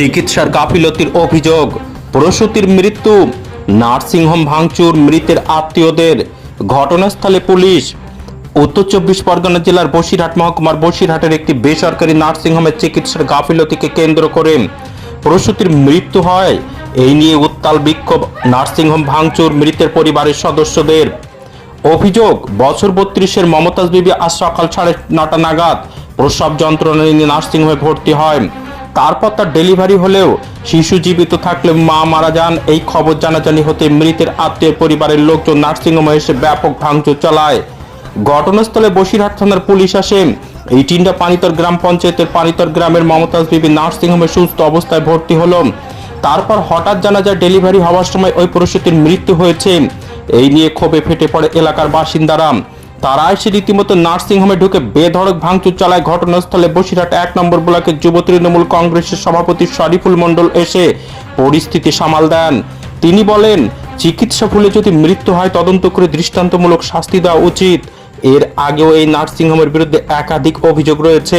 চিকিৎসার গাফিলতির অভিযোগ। প্রসূতির মৃত্যু, নার্সিংহোম ভাঙচুর, মৃতের আত্মীয়দের, ঘটনাস্থলে পুলিশ। উত্তর চব্বিশ পরগনা জেলার বসিরহাট মহকুমার বসিরহাটের একটি বেসরকারি নার্সিংহোমের চিকিৎসার গাফিলতিকে কেন্দ্র করে প্রসূতির মৃত্যু হয়। এই নিয়ে উত্তাল বিক্ষোভ, নার্সিংহোম ভাঙচুর, মৃতের পরিবারের সদস্যদের। অভিযোগ, বছর বত্রিশের মমতাজ বিবি আজ সকাল সাড়ে নটা নাগাদ প্রসব যন্ত্রণা নিয়ে নার্সিংহোমে ভর্তি হয়। তারপর তার ডেলিভারি হলেও শিশু জীবিত থাকলে মা মারা যান। এই খবর জানাজানি হতে মৃতের আত্মীয় পরিবারের লোকজন নার্সিংহোমে এসে ব্যাপক ভাঙচুর চালায়। ঘটনাস্থলে বসিরহাট থানার পুলিশ আসে। এই টিন্ডা পানিতর গ্রাম পঞ্চায়েতের পানিতর গ্রামের মমতাজ বিবি নার্সিংহোমে সুস্থ অবস্থায় ভর্তি হলো। তারপর হঠাৎ জানা যায় ডেলিভারি হওয়ার সময় ওই প্রসূতির মৃত্যু হয়েছে। এই নিয়ে ক্ষোভে ফেটে পড়ে এলাকার বাসিন্দারা। তারা এসে রীতিমতো নার্সিংহোমে ঢুকে বেধড়ক ভাঙচুর চালায় ঘটনাস্থলে বসিরহাট এক নম্বর ব্লকের যুব তৃণমূল কংগ্রেসের সভাপতি শরীফুল মণ্ডল এসে পরিস্থিতি সামাল দেন। তিনি বলেন, চিকিৎসা ভুলে যদি মৃত্যু হয়, তদন্ত করে দৃষ্টান্তমূলক শাস্তি দেওয়া উচিত। এর আগেও এই নার্সিংহোমের বিরুদ্ধে একাধিক অভিযোগ রয়েছে।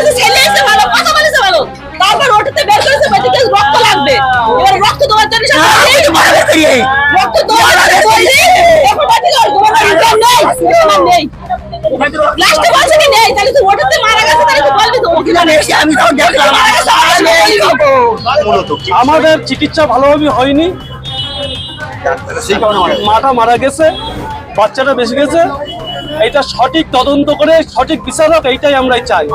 থেকে ছেলে এসে ভালো কথা বলেছে ভালো। তারপর ওটিতে বের করেছে মেডিকেল রক্ত লাগবে। এবার রক্ত দেওয়ার জন্য রক্ত দেওয়ার জন্য বললি এখন মেডিকেল তোমার নেই লাস্টে বলছে কি নেই তাহলে তুই ওটাতে মারা গেছে তাহলে তুই বলবি তো জানে? আমি তো দেখলাম মারা গেছে আমরা বলব। আমাদের চিকিৎসা ভালোভাবে হয়নি। মাটা মারা গেছে বাচ্চাটা বেঁচে গেছে। এটা সঠিক তদন্ত করে সঠিক বিচারক এইটাই আমরা চাই।